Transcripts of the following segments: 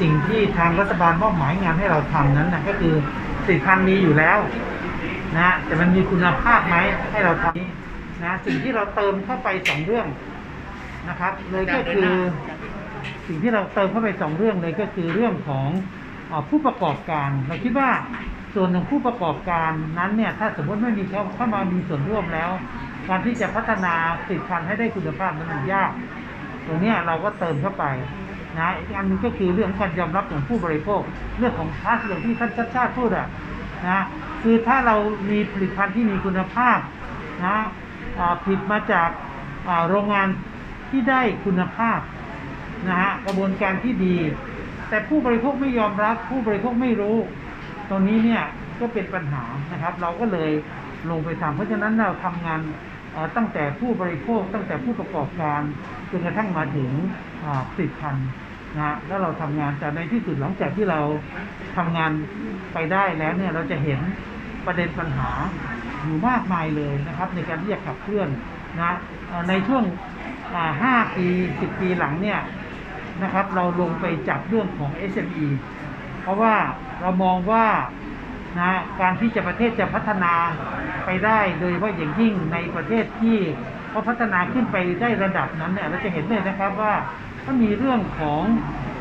สิ่งที่ทางรัฐบาลมอบหมายงานให้เราทำนั้นนะก็คือผลิตภัณฑ์มีอยู่แล้วนะแต่มันมีคุณภาพไหมให้เราทำนะสิ่งที่เราเติมเข้าไปสองเรื่องนะครับ เลยก็คือสิ่งที่เราเติมเข้าไปสองเรื่องเลยก็คือเรื่องของอผู้ประกอบการเราคิดว่าส่วนของผู้ประกอบการนั้นเนี่ย ถ้าสมมติไม่มีเขาเข้ามามีส่วนร่วมแล้ว การที่จะพัฒนาผลิตภัณฑ์ให้ได้คุณภาพนั้นมันยากตรงนี้เราก็เติมเข้าไป นะอีกอันหนึงก็คือเรื่องการยอมรับของผู้บริโภค เรื่องของทัสอย่างที่ท่านชัดชาติพูดอะนะคือถ้าเรามีผลิตภัณฑ์ที่มีคุณภาพนะผลิตมาจากโรงงานที่ได้คุณภาพนะฮะกระบวนการที่ดี แต่ผู้บริโภคไม่ยอมรับ ผู้บริโภคไม่รู้ ตรงนี้เนี่ยก็เป็นปัญหานะครับ เราก็เลยลงไปทำเพราะฉะนั้นเราทำงานตั้งแต่ผู้บริโภคตั้งแต่ผู้ประกอบการจนกระทั่งมาถึง ผลิตภัณฑ์นะฮะแล้วเราทำงานแต่ในที่สุดหลังจากที่เราทำงานไปได้แล้วเนี่ยเราจะเห็นประเด็นปัญหาอยู่มากมายเลยนะครับ ในการที่จะขับเคลื่อนนะในช่วงห้าปีสิบปีหลังเนี่ยนะครับ เราลงไปจับเรื่องของ SME เพราะว่าเรามองว่านะการที่จะประเทศจะพัฒนาไปได้โดยเฉพาะอย่างยิ่งในประเทศที่เขาพัฒนาขึ้นไปได้ระดับนั้นเนี่ยเราจะเห็นเลยนะครับว่า ถ้ามีเรื่องของ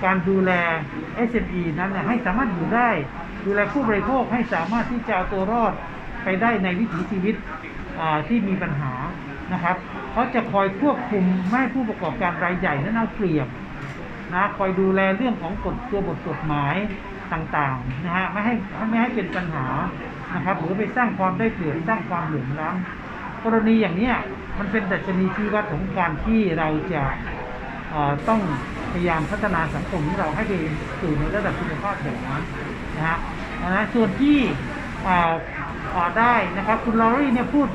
การดูแล SME นั้นให้สามารถอยู่ได้ ดูแลผู้บริโภคให้สามารถที่จะเอาตัวรอดไปได้ในวิถีชีวิตที่มีปัญหานะครับเขาจะคอยควบคุมไม่ให้ผู้ประกอบการรายใหญ่นั้นเอาเปรียบนะคอยดูแลเรื่องของกฎตัวบทกฎหมายต่างๆนะฮะไม่ให้ไม่ให้เป็นปัญหานะครับหรือไปสร้างความได้เปรียบสร้างความเหลื่อมล้ำกรณีอย่างนี้มันเป็นดัชนีชี้วัดของการที่เราจะ ต้องพยายามพัฒนาสังคมของเราให้ไปสู่ในระดับคุณภาพแบบนั้นนะฮะนะส่วนที่เอ่อเอ่อได้นะครับคุณลอรี่เนี่ยพูด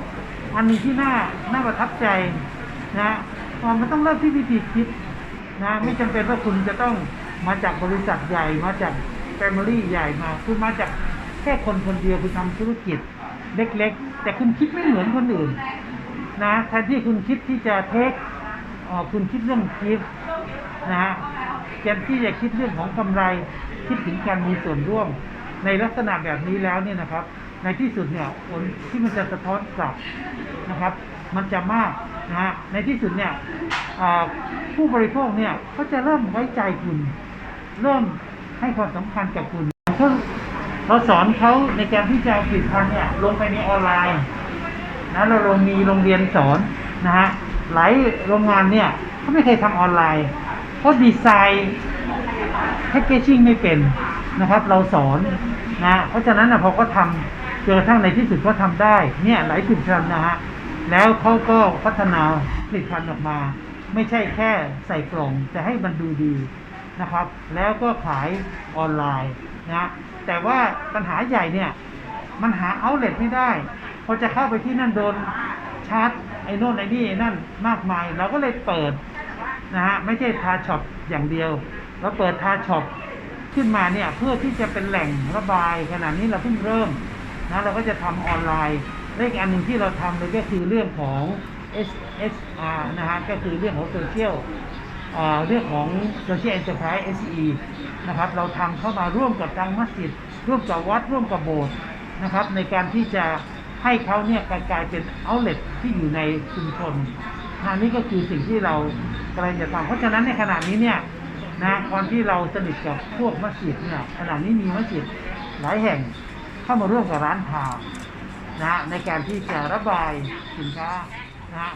อันนึงที่น่าน่าประทับใจนะฮะเอ่อมันต้องเริ่มที่วิธีคิดนะไม่จำเป็นว่าคุณจะต้องมาจากบริษัทใหญ่มาจากแฟมิลี่ใหญ่มาคุณมาจากแค่คนคนเดียวคุณทำธุรกิจเล็ก ๆ แต่คุณคิดไม่เหมือนคนอื่นนะแทนที่คุณคิดที่จะเทค คุณคิดเรื่องคิดนะฮะแทนที่จะคิดเรื่องของกำไรคิดถึงการมีส่วนร่วม ในลักษณะแบบนี้แล้วเนี่ยนะครับ ในที่สุดเนี่ยผลที่มันจะสะท้อนกลับนะครับ มันจะมากนะฮะในที่สุดเนี่ยผู้บริโภคเนี่ยเขาจะเริ่มไว้ใจคุณ เริ่มให้ความสำคัญกับคุณเขาเราสอนเขาในการที่จะผลิตภัณฑ์เนี่ยลงไปในออนไลน์นะเราเรามีโรงเรียนสอนนะฮะ หลายโรงงานเนี่ยเขาไม่เคยทำออนไลน์เพราะดีไซน์แพคเกจิ้งไม่เป็นนะครับ เราสอนนะเพราะฉะนั้นนะพอเขาทำจนกระทั่งในที่สุดเขาทำได้เนี่ยหลายผลิตภัณฑ์นะฮะแล้วเขาก็พัฒนาผลิตภัณฑ์ออกมา ไม่ใช่แค่ใส่กล่องแต่ให้มันดูดีนะครับ แล้วก็ขายออนไลน์นะแต่ว่าปัญหาใหญ่เนี่ย มันหาเอาเล t ไม่ได้พอจะเข้าไปที่นั่นโดนชาร์จ ไอ้โน่นไอ้นี่นั่นมากมาย เราก็เลยเปิดนะฮะไม่ใช่ทาช็อปอย่างเดียว เราเปิดทาช็อปขึ้นมาเนี่ยเพื่อที่จะเป็นแหล่งระบายขนาดนี้เราเพิ่งเริ่มนะเราก็จะทำออนไลน์เลขอันหนึ่งที่เราทำเลยก็คือเรื่องของ SSR นะฮะก็คือเรื่องของโซเชียลเรื่องของ Social Enterprise SE นะครับเราทำเข้ามาร่วมกับทางมัสยิดร่วมกับวัดร่วมกับโบสถ์นะครับในการที่จะ ให้เขาเนี่ยกลายเป็นเอาเล t ที่อยู่ในชุมชนนะนี่ก็คือสิ่งที่เรากำลังจะทำเพราะฉะนั้นในขณะนี้เนี่ยนะตอนที่เราสนิทกับพวกมัสยิดเนี่ยขณะนี้มีมัสยิดหลายแห่งเข้ามาร่วมกับร้านทานะฮะในการที่จะระบายสินค้านะฮะ